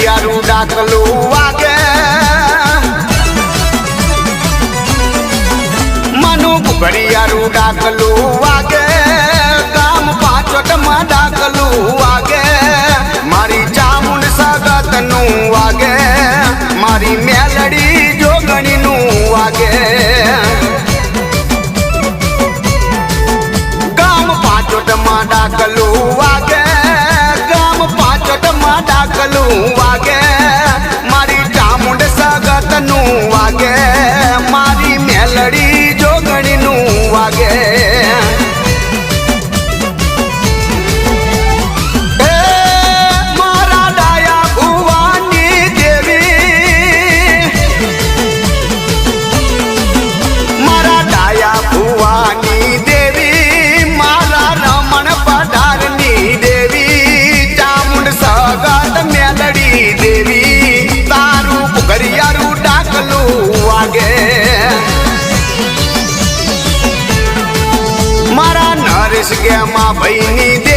ડાકલું વાગે. મનુ ઘડિયાળું ડાકલું વાગે. ગામ પાંચોટમાં ડાકલું વાગે. મારી ચામુંડ સગતનું વાગે. મારી મેલડી જોગણીનું વાગે. કામ પાંચોટમાં ડાકલું વાગે ડાકલું વાગે. મારા નરેશ ગેમાં ભાઈની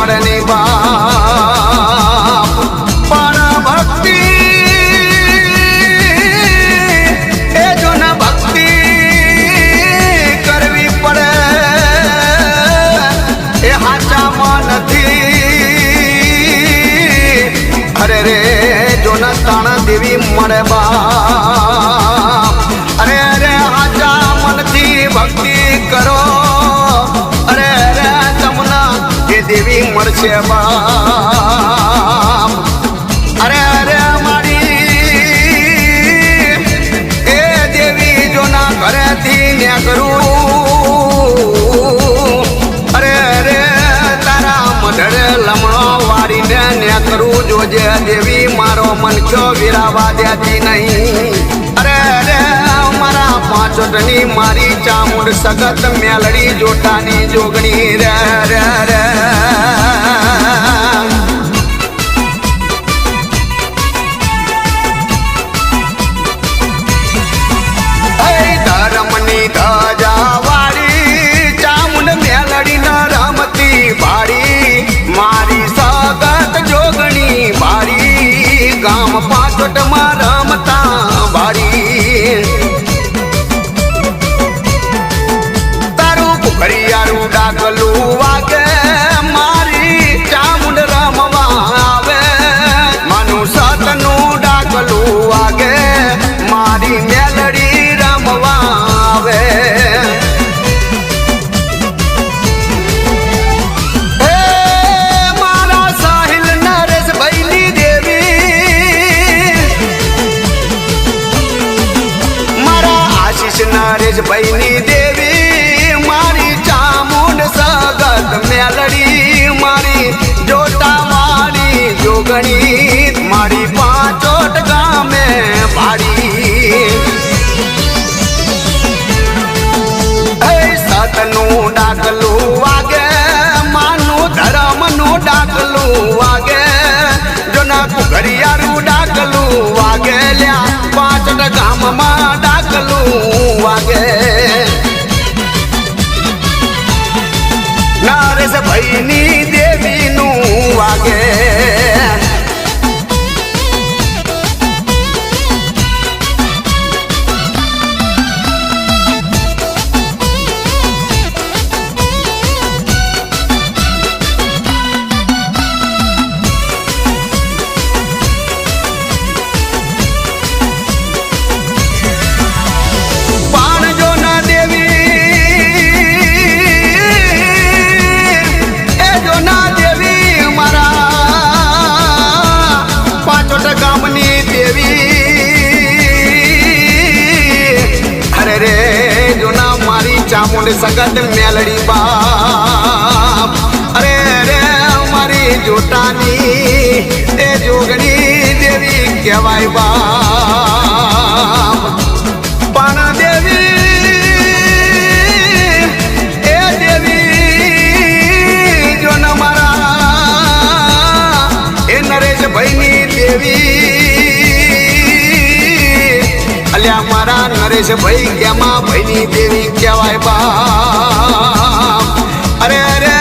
દેવી મળે બાપ પણ ભક્તિ. એ જોના ભક્તિ કરવી પડે. એ હાચામાં નથી અરે રે, જોના તાણા દેવી મળે બાપ. મળશે બાપ. અરે અરે મારી એ દેવી જોના ઘરેથી ને કરું અરે અરે તારા મઢડે લમણો વારીને ને કરું જોજે દેવી મારો મનખ્યો વિરાવા દેતી નહીં. અરે અરે મારા પાંચોટની મારી ચામુંડ સગત મેલડી જોટાની જોગણી. રે રે રે. પાછોટમાં રમતા કહેવાય બાપ દેવી, એ દેવી જો ન મારા, એ નરેશ ભાઈની દેવી. અલ્યા મારા નરેશ ભાઈ કેમાં ભાઈની દેવી કહેવાય બાપ. અરે અરે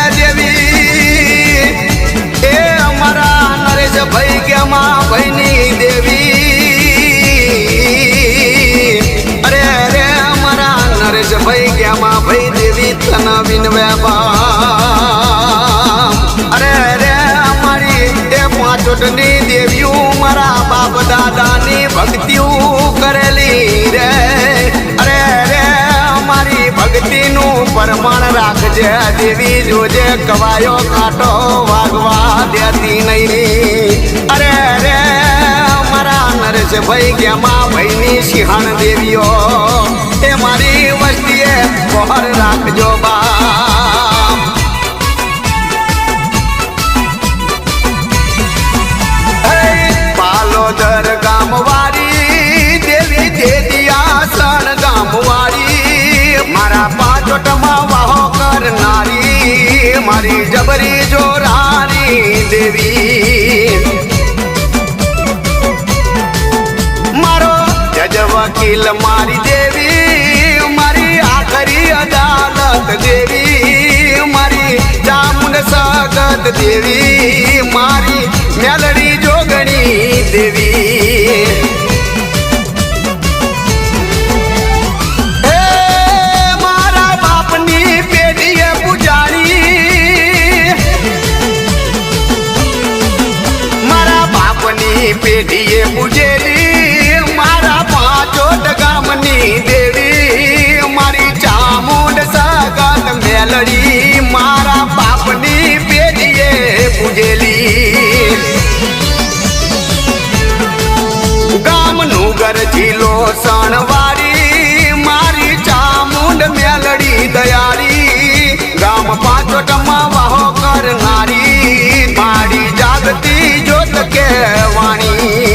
અરે રે મારી એ પાંચોટની દેવીઓ મારા બાપ દાદાની કરેલી રે. અરે રે મારી ભક્તિનું પરમાણ રાખજે, દેવી જોજે, કવાયો કાંટો વાગવા દેતી નહીં. અરે રે મારા નરેશ ભાઈ ગેમા ભાઈની સિંહણ દેવીઓ, એ મારી વસ્તીએ બહાર રાખજો બાપ મારી જબરી જોરારી દેવી. મારો જજ વકીલ મારી દેવી, મારી આખરી અદાલત દેવી, મારી ચામુંડ સગત દેવી, મારી મેલડી જોગણી દેવી. પેઢીએ પૂજેલી. મારા પાંચોટ ગામની દેવી. મારી ચામુંડ સગત મેલડી. મારા બાપની પેઢીએ પૂજેલી. ગામનું ઘર જિલ્લો સણવારી મારી ચામુંડ મેલડી દયાળી ગામ પાંચોટમાં કેવાણી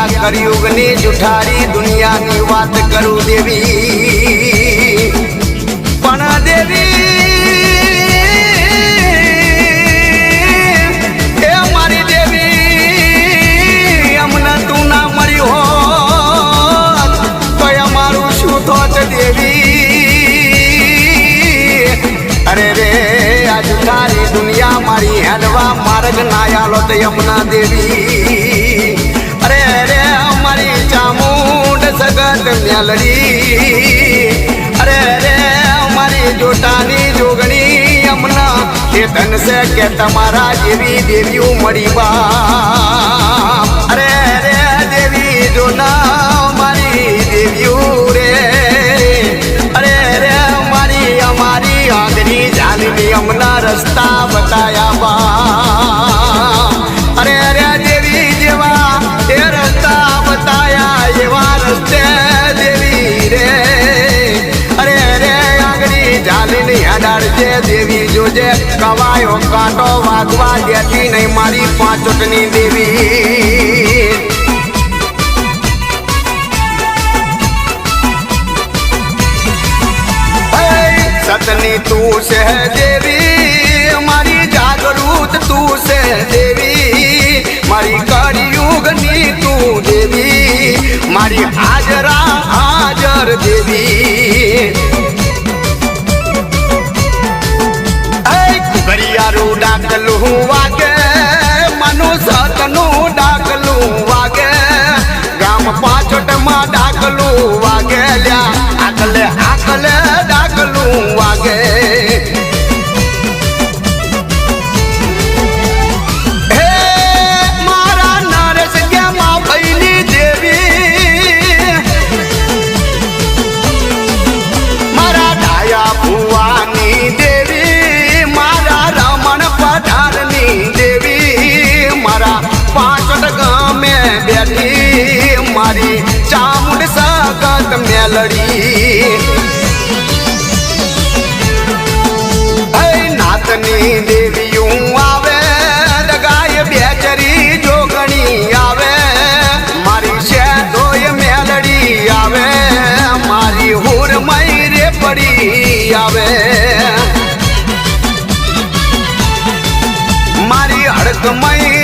આ કળિયુગની જુઠારી દુનિયાની વાત કરું દેવી. પણ દેવી એ મારી દેવી, અમને તું ના મળ્યું હોત તો અમારું શું થોત દેવી? અરે રે આજ તારી દુનિયા મારી હેડવા માર્ગ ના આલો તો યમુના દેવી. સગત મેલડી અરે રે અમારી જોટાની જોગણી અમના ધન છે કે તમારા જેવી દેવીઓ મળી બા અરે રે દેવી જો ના મારી દેવીઓ રે. અરે રે મારી અમારી આગની જાનવી અમના રસ્તા દેતી નહીં મારી પાંચોટની દેવી. સતની તું છે દેવી, મારી જાગૃત તું છે દેવી. મારી કળિયુગની તું દેવી, મારી હાજરા ડાકલું વાગે મનુ સતનું ડાકલું વાગે. ગામ પાછોટમાં ડાકલું ઘડી. નાતની દેવીયું આવે દગાય બેચરી જોગણી આવે. મારી છે શેડોય મેલડી આવે, મારી હોર મયરે પડી આવે. મારી હડકમય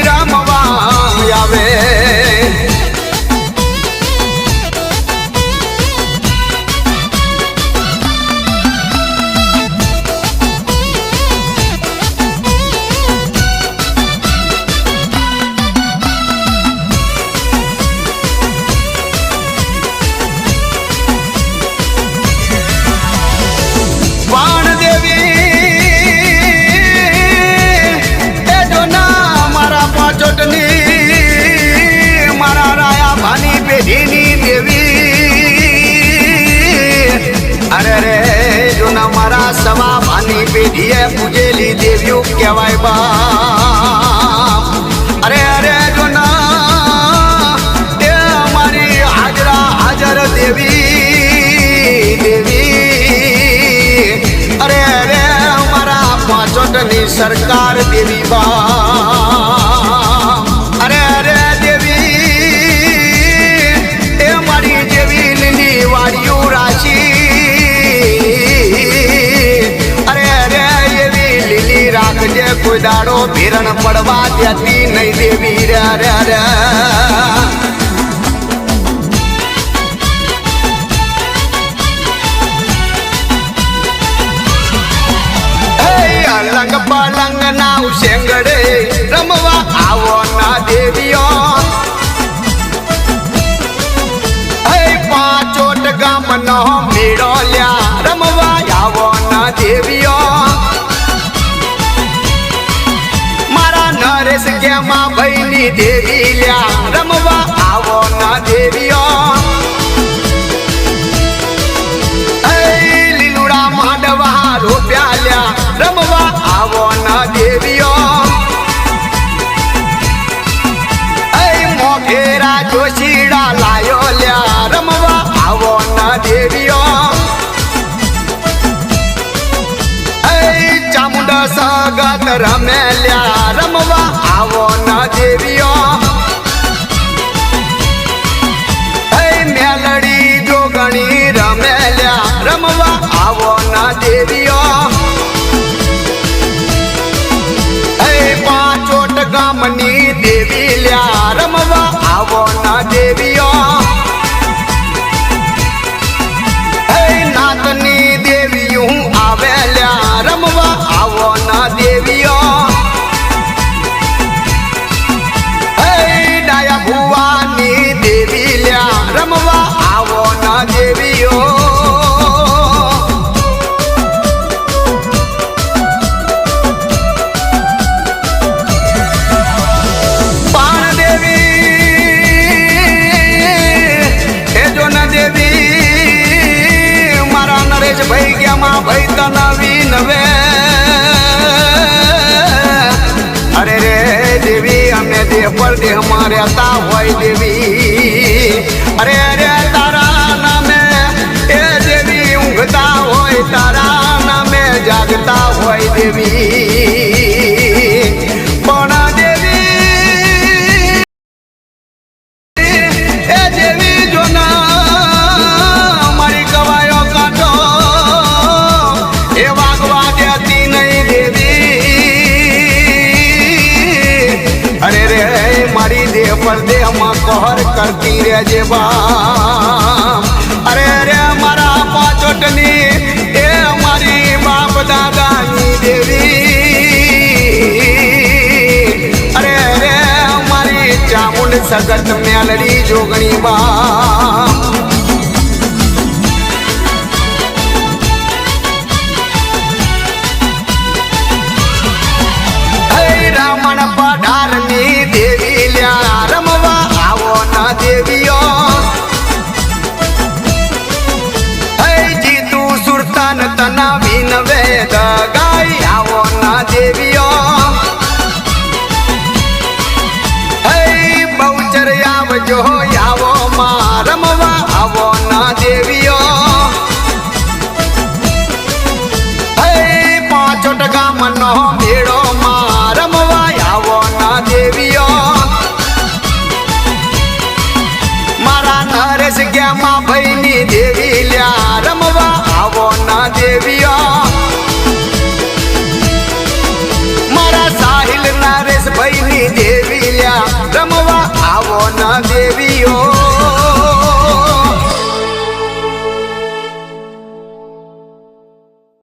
પેઢીએ પૂજેલી દેવીઓ કહેવાય બા અરે અરે જો તે અમારી હાજરા, હાજર દેવી દેવી. અરે અરે, અમારા પાંચોટની સરકાર દેવી બા દાડો ભેરણ પડવા જતી નહીં દેવી રા પલંગ ના શેંગડે દેવી લ્યા. રમવા આવો ના દેવીઓ. baby. ભરતી રહેજે બા અરે અરે, મારા પાચોટની એ મારી બાપ દાદાની દેવી. અરે રે મારી ચામુંડ સગત મેલડી જોગણી બા